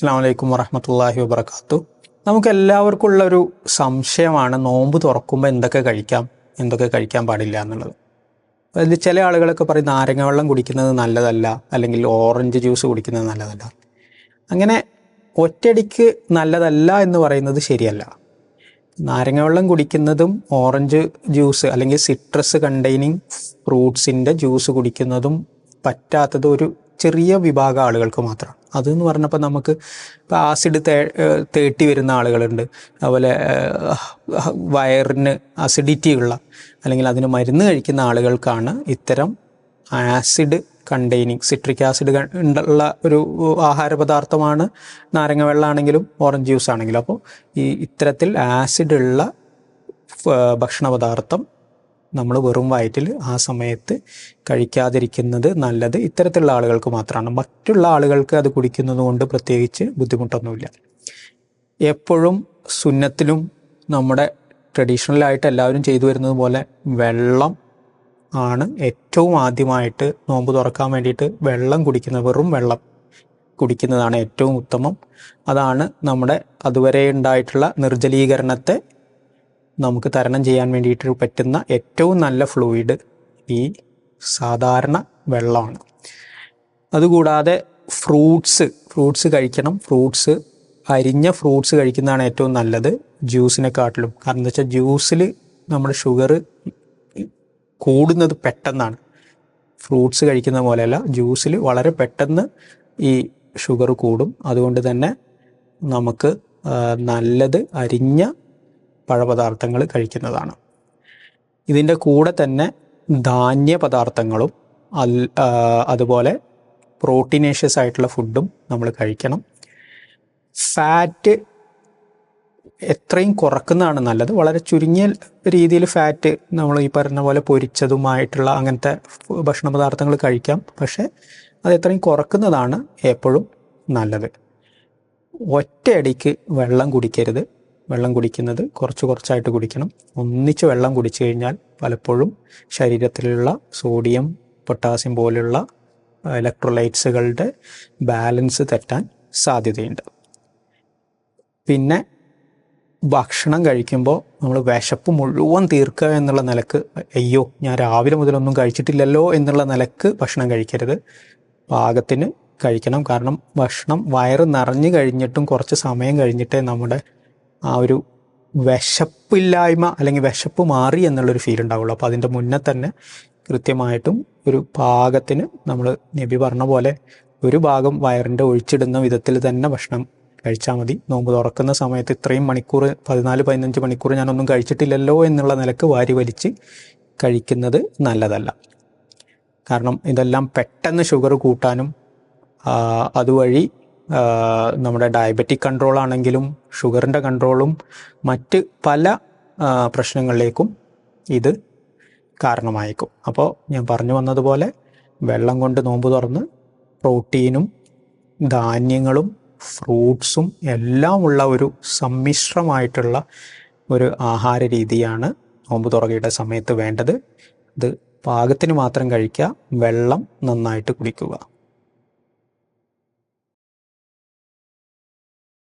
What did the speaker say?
അസ്സാം വലൈക്കും വറഹമത്തല്ലാഹി വബർക്കാത്തു നമുക്ക് എല്ലാവർക്കും ഉള്ള ഒരു സംശയമാണ് നോമ്പ് തുറക്കുമ്പോൾ എന്തൊക്കെ കഴിക്കാം എന്തൊക്കെ കഴിക്കാൻ പാടില്ല എന്നുള്ളത്. അതിൽ ചില ആളുകളൊക്കെ പറയും നാരങ്ങ വെള്ളം കുടിക്കുന്നത് നല്ലതല്ല അല്ലെങ്കിൽ ഓറഞ്ച് ജ്യൂസ് കുടിക്കുന്നത് നല്ലതല്ല. അങ്ങനെ ഒറ്റയടിക്ക് നല്ലതല്ല എന്ന് പറയുന്നത് ശരിയല്ല. നാരങ്ങ വെള്ളം കുടിക്കുന്നതും ഓറഞ്ച് ജ്യൂസ് അല്ലെങ്കിൽ സിട്രസ് കണ്ടെയ്നിങ് ഫ്രൂട്ട്സിന്റെ ജ്യൂസ് കുടിക്കുന്നതും പറ്റാത്തത് ഒരു ചെറിയ വിഭാഗം ആളുകൾക്ക് മാത്രമാണ് അതെന്ന് പറഞ്ഞപ്പോൾ നമുക്ക് ഇപ്പോൾ ആസിഡ് തേ തേട്ടി വരുന്ന ആളുകളുണ്ട്. അതുപോലെ വയറിന് അസിഡിറ്റി ഉള്ള അല്ലെങ്കിൽ അതിന് മരുന്ന് കഴിക്കുന്ന ആളുകൾക്കാണ് ഇത്തരം ആസിഡ് കണ്ടെയ്നിങ് സിട്രിക് ആസിഡ് ഉള്ള ഒരു ആഹാര പദാർത്ഥമാണ് നാരങ്ങ വെള്ളമാണെങ്കിലും ഓറഞ്ച് ജ്യൂസ് ആണെങ്കിലും. അപ്പോൾ ഈ ഇത്തരത്തിൽ ആസിഡ് ഉള്ള ഭക്ഷണ പദാർത്ഥം നമ്മൾ വെറും വയറ്റിൽ ആ സമയത്ത് കഴിക്കാതിരിക്കുന്നത് നല്ലത് ഇത്തരത്തിലുള്ള ആളുകൾക്ക് മാത്രമാണ്. മറ്റുള്ള ആളുകൾക്ക് അത് കുടിക്കുന്നത് കൊണ്ട് പ്രത്യേകിച്ച് ബുദ്ധിമുട്ടൊന്നുമില്ല. എപ്പോഴും സുന്നത്തിലും നമ്മുടെ ട്രഡീഷണലായിട്ട് എല്ലാവരും ചെയ്തു വരുന്നത് പോലെ വെള്ളം ആണ് ഏറ്റവും ആദ്യമായിട്ട് നോമ്പ് തുറക്കാൻ വേണ്ടിയിട്ട് വെള്ളം കുടിക്കുന്നത്. വെറും വെള്ളം കുടിക്കുന്നതാണ് ഏറ്റവും ഉത്തമം. അതാണ് നമ്മുടെ അതുവരെ ഉണ്ടായിട്ടുള്ള നിർജലീകരണത്തെ നമുക്ക് തരണം ചെയ്യാൻ വേണ്ടിയിട്ട് പറ്റുന്ന ഏറ്റവും നല്ല ഫ്ലൂയിഡ് ഈ സാധാരണ വെള്ളമാണ്. അതുകൂടാതെ ഫ്രൂട്ട്സ് ഫ്രൂട്ട്സ് കഴിക്കണം. ഫ്രൂട്ട്സ് അരിഞ്ഞ ഫ്രൂട്ട്സ് കഴിക്കുന്നതാണ് ഏറ്റവും നല്ലത് ജ്യൂസിനെക്കാട്ടിലും കാരണം എന്താ വെച്ചാൽ ജ്യൂസിൽ നമ്മുടെ ഷുഗർ കൂടുന്നത് പെട്ടെന്നാണ്. ഫ്രൂട്ട്സ് കഴിക്കുന്ന പോലെയല്ല ജ്യൂസിൽ വളരെ പെട്ടെന്ന് ഈ ഷുഗർ കൂടും. അതുകൊണ്ട് തന്നെ നമുക്ക് നല്ലത് അരിഞ്ഞ പഴപദാർത്ഥങ്ങൾ കഴിക്കുന്നതാണ്. ഇതിന്റെ കൂടെ തന്നെ ധാന്യ പദാർത്ഥങ്ങളും അതുപോലെ പ്രോട്ടീനേഷ്യസ് ആയിട്ടുള്ള ഫുഡും നമ്മൾ കഴിക്കണം. ഫാറ്റ് എത്രയും കുറക്കുന്നതാണ് നല്ലത്. വളരെ ചുരുങ്ങിയ രീതിയിൽ ഫാറ്റ് നമ്മൾ ഈ പറഞ്ഞ പോലെ പൊരിച്ചതുമായിട്ടുള്ള അങ്ങനത്തെ ഭക്ഷണ പദാർത്ഥങ്ങൾ കഴിക്കാം. പക്ഷേ അത് എത്രയും കുറക്കുന്നതാണ് എപ്പോഴും നല്ലത്. ഒറ്റയടിക്ക് വെള്ളം കുടിക്കരുത്. വെള്ളം കുടിക്കുന്നത് കുറച്ച് കുറച്ചായിട്ട് കുടിക്കണം. ഒന്നിച്ച് വെള്ളം കുടിച്ചു കഴിഞ്ഞാൽ പലപ്പോഴും ശരീരത്തിലുള്ള സോഡിയം പൊട്ടാസ്യം പോലുള്ള ഇലക്ട്രോലൈറ്റ്സുകളുടെ ബാലൻസ് തെറ്റാൻ സാധ്യതയുണ്ട്. പിന്നെ ഭക്ഷണം കഴിക്കുമ്പോൾ നമ്മൾ വിശപ്പ് മുഴുവൻ തീർക്കുക എന്നുള്ള നിലയ്ക്ക് അയ്യോ ഞാൻ രാവിലെ മുതലൊന്നും കഴിച്ചിട്ടില്ലല്ലോ എന്നുള്ള നിലയ്ക്ക് ഭക്ഷണം കഴിക്കരുത്. പാകത്തിന് കഴിക്കണം. കാരണം ഭക്ഷണം വയറ് നിറഞ്ഞു കഴിഞ്ഞിട്ടും കുറച്ച് സമയം കഴിഞ്ഞിട്ടേ നമ്മുടെ ആ ഒരു വിശപ്പില്ലായ്മ അല്ലെങ്കിൽ വിശപ്പ് മാറി എന്നുള്ളൊരു ഫീൽ ഉണ്ടാവുള്ളൂ. അപ്പോൾ അതിന്റെ മുന്നേ തന്നെ കൃത്യമായിട്ടും ഒരു പാകത്തിന് നമ്മൾ നബി പറഞ്ഞ പോലെ ഒരു ഭാഗം വയറിന്റെ ഒഴിച്ചിടുന്ന വിധത്തിൽ തന്നെ ഭക്ഷണം കഴിച്ചാൽ മതി. നോമ്പ് തുറക്കുന്ന സമയത്ത് ഇത്രയും മണിക്കൂർ പതിനാല് പതിനഞ്ച് മണിക്കൂർ ഞാനൊന്നും കഴിച്ചിട്ടില്ലല്ലോ എന്നുള്ള നിലയ്ക്ക് വാരി വലിച്ച് കഴിക്കുന്നത് നല്ലതല്ല. കാരണം ഇതെല്ലാം പെട്ടെന്ന് ഷുഗർ കൂട്ടാനും അതുവഴി നമ്മുടെ ഡയബറ്റിക് കൺട്രോൾ ആണെങ്കിലും ഷുഗറിന്റെ കൺട്രോളും മറ്റ് പല പ്രശ്നങ്ങളിലേക്കും ഇത് കാരണമായേക്കും. അപ്പോൾ ഞാൻ പറഞ്ഞു വന്നതുപോലെ വെള്ളം കൊണ്ട് നോമ്പ് തുറന്ന് പ്രോട്ടീനും ധാന്യങ്ങളും ഫ്രൂട്ട്സും എല്ലാം ഉള്ള ഒരു സമ്മിശ്രമായിട്ടുള്ള ഒരു ആഹാര രീതിയാണ് നോമ്പ് തുറകയുടെ സമയത്ത് വേണ്ടത്. ഇത് പാകത്തിന് മാത്രം കഴിക്കുക വെള്ളം നന്നായിട്ട് കുടിക്കുക.